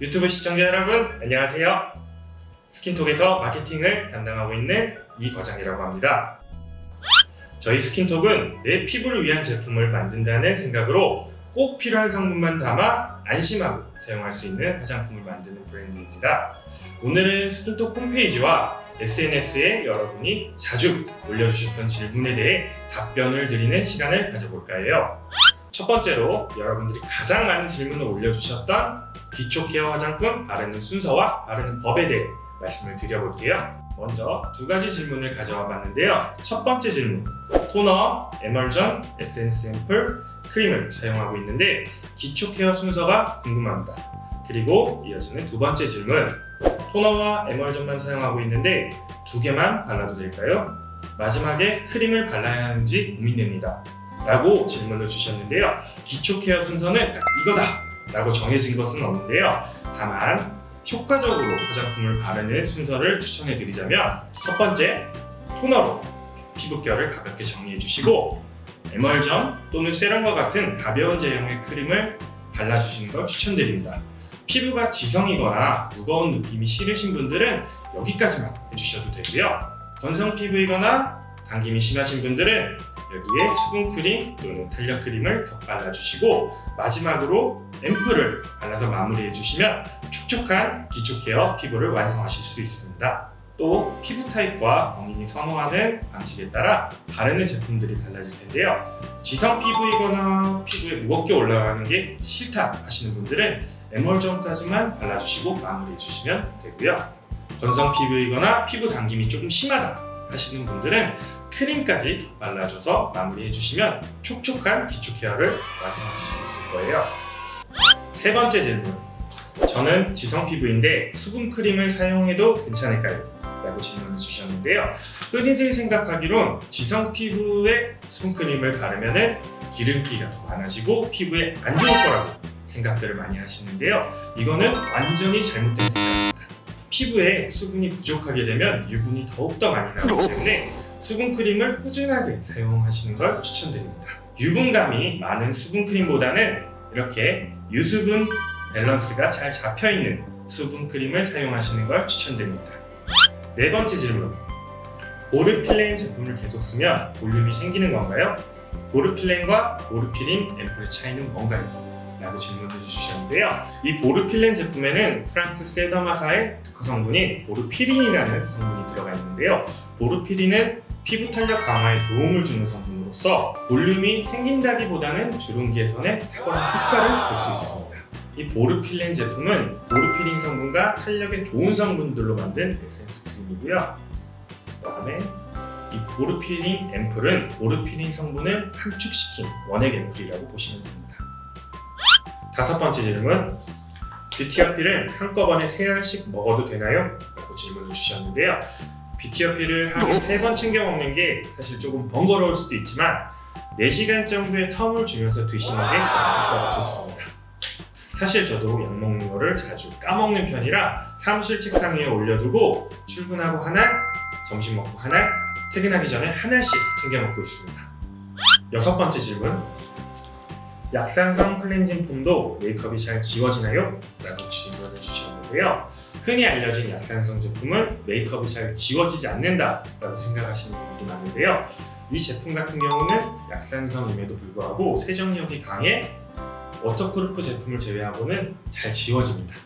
유튜브 시청자 여러분 안녕하세요. 스킨톡에서 마케팅을 담당하고 있는 이 과장이라고 합니다. 저희 스킨톡은 내 피부를 위한 제품을 만든다는 생각으로 꼭 필요한 성분만 담아 안심하고 사용할 수 있는 화장품을 만드는 브랜드입니다. 오늘은 스킨톡 홈페이지와 SNS에 여러분이 자주 올려주셨던 질문에 대해 답변을 드리는 시간을 가져볼까 해요. 첫 번째로 여러분들이 가장 많은 질문을 올려주셨던 기초 케어 화장품 바르는 순서와 바르는 법에 대해 말씀을 드려볼게요. 먼저 두 가지 질문을 가져와 봤는데요. 첫 번째 질문. 토너, 에멀전, 에센스 앰플, 크림을 사용하고 있는데 기초 케어 순서가 궁금합니다. 그리고 이어지는 두 번째 질문. 토너와 에멀전만 사용하고 있는데 두 개만 발라도 될까요? 마지막에 크림을 발라야 하는지 고민됩니다. 라고 질문을 주셨는데요. 기초 케어 순서는 딱 이거다! 라고 정해진 것은 없는데요. 다만 효과적으로 화장품을 바르는 순서를 추천해 드리자면 첫 번째, 토너로 피부결을 가볍게 정리해 주시고 에멀전 또는 세럼과 같은 가벼운 제형의 크림을 발라주시는 걸 추천드립니다. 피부가 지성이거나 무거운 느낌이 싫으신 분들은 여기까지만 해주셔도 되고요. 건성 피부이거나 당김이 심하신 분들은 여기에 수분 크림 또는 탄력 크림을 더 발라 주시고 마지막으로 앰플을 발라서 마무리해 주시면 촉촉한 기초 케어 피부를 완성하실 수 있습니다. 또 피부 타입과 본인이 선호하는 방식에 따라 바르는 제품들이 달라질 텐데요. 지성 피부이거나 피부에 무겁게 올라가는 게 싫다 하시는 분들은 에멀전까지만 발라주시고 마무리해 주시면 되고요. 건성 피부이거나 피부 당김이 조금 심하다 하시는 분들은 크림까지 발라줘서 마무리해 주시면 촉촉한 기초 케어를 완성하실 수 있을 거예요. 세 번째 질문. 저는 지성 피부인데 수분 크림을 사용해도 괜찮을까요? 라고 질문을 주셨는데요. 흔히들 생각하기론 지성 피부에 수분 크림을 바르면 기름기가 더 많아지고 피부에 안 좋을 거라고 생각들을 많이 하시는데요. 이거는 완전히 잘못된 생각입니다. 피부에 수분이 부족하게 되면 유분이 더욱더 많이 나오기 때문에 수분 크림을 꾸준하게 사용하시는 걸 추천드립니다. 유분감이 많은 수분 크림보다는 이렇게 유수분 밸런스가 잘 잡혀 있는 수분 크림을 사용하시는 걸 추천드립니다. 네 번째 질문. 보르필렌 제품을 계속 쓰면 볼륨이 생기는 건가요? 보르필렌과 보르피린 앰플의 차이는 뭔가요? 라고 질문을 주셨는데요. 이 보르필렌 제품에는 프랑스 세더마사의 특허 성분인 보르피린이라는 성분이 들어가 있는데요. 보르피린은 피부 탄력 강화에 도움을 주는 성분으로서 볼륨이 생긴다기보다는 주름 개선에 탁월한 효과를 볼 수 있습니다. 이 보르필렌 제품은 보르피린 성분과 탄력에 좋은 성분들로 만든 에센스 크림이고요. 그다음에 이 보르피린 앰플은 보르피린 성분을 함축시킨 원액 앰플이라고 보시면 됩니다. 다섯 번째 질문. 뷰티 어필은 한꺼번에 세 알씩 먹어도 되나요? 라고 질문을 주셨는데요. 뷰티 어필을 하루에 세번 챙겨 먹는 게 사실 조금 번거로울 수도 있지만 4시간 정도의 텀을 주면서 드시는 게 효과가 좋습니다. 사실 저도 약 먹는 거를 자주 까먹는 편이라 사무실 책상 위에 올려두고 출근하고 하나, 점심 먹고 하나, 퇴근하기 전에 하나씩 챙겨 먹고 있습니다. 여섯 번째 질문. 약산성 클렌징 폼도 메이크업이 잘 지워지나요? 라고 질문을 주셨는데요. 흔히 알려진 약산성 제품은 메이크업이 잘 지워지지 않는다 라고 생각하시는 분들이 많은데요. 이 제품 같은 경우는 약산성임에도 불구하고 세정력이 강해 워터프루프 제품을 제외하고는 잘 지워집니다.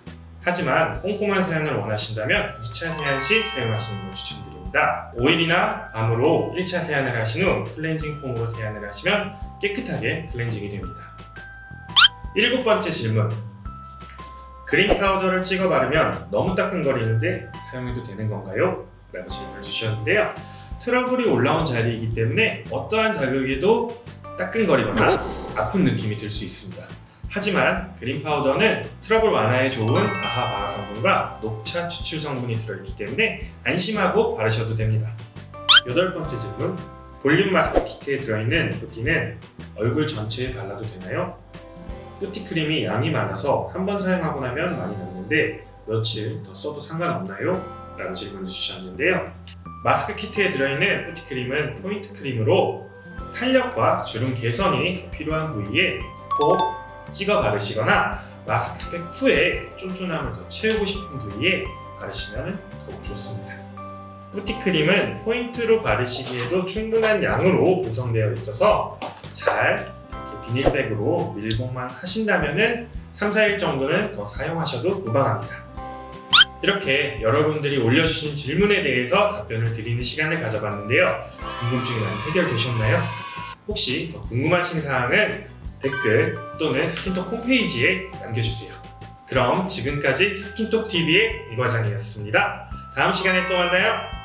하지만 꼼꼼한 세안을 원하신다면 2차 세안 시 사용하시는 걸 추천드립니다. 오일이나 밤으로 1차 세안을 하신 후 클렌징 폼으로 세안을 하시면 깨끗하게 클렌징이 됩니다. 일곱 번째 질문. 그린 파우더를 찍어 바르면 너무 따끔거리는데 사용해도 되는 건가요? 라고 질문을 주셨는데요. 트러블이 올라온 자리이기 때문에 어떠한 자극에도 따끔거리거나 아픈 느낌이 들 수 있습니다. 하지만 그린 파우더는 트러블 완화에 좋은 아하 바하 성분과 녹차 추출 성분이 들어있기 때문에 안심하고 바르셔도 됩니다. 여덟 번째 질문. 볼륨 마스크 키트에 들어있는 뿌티는 얼굴 전체에 발라도 되나요? 뿌티 크림이 양이 많아서 한 번 사용하고 나면 많이 남는데 며칠 더 써도 상관없나요? 라는 질문을 주셨는데요. 마스크 키트에 들어있는 뿌티 크림은 포인트 크림으로 탄력과 주름 개선이 필요한 부위에 꼭 찍어 바르시거나 마스크팩 후에 쫀쫀함을 더 채우고 싶은 부위에 바르시면 더욱 좋습니다. 뿌티크림은 포인트로 바르시기에도 충분한 양으로 구성되어 있어서 잘 비닐백으로 밀봉만 하신다면 3, 4일 정도는 더 사용하셔도 무방합니다. 이렇게 여러분들이 올려주신 질문에 대해서 답변을 드리는 시간을 가져봤는데요. 궁금증이 많이 해결되셨나요? 혹시 더 궁금하신 사항은 댓글 또는 스킨톡 홈페이지에 남겨주세요. 그럼 지금까지 스킨톡TV의 이 과장이었습니다. 다음 시간에 또 만나요.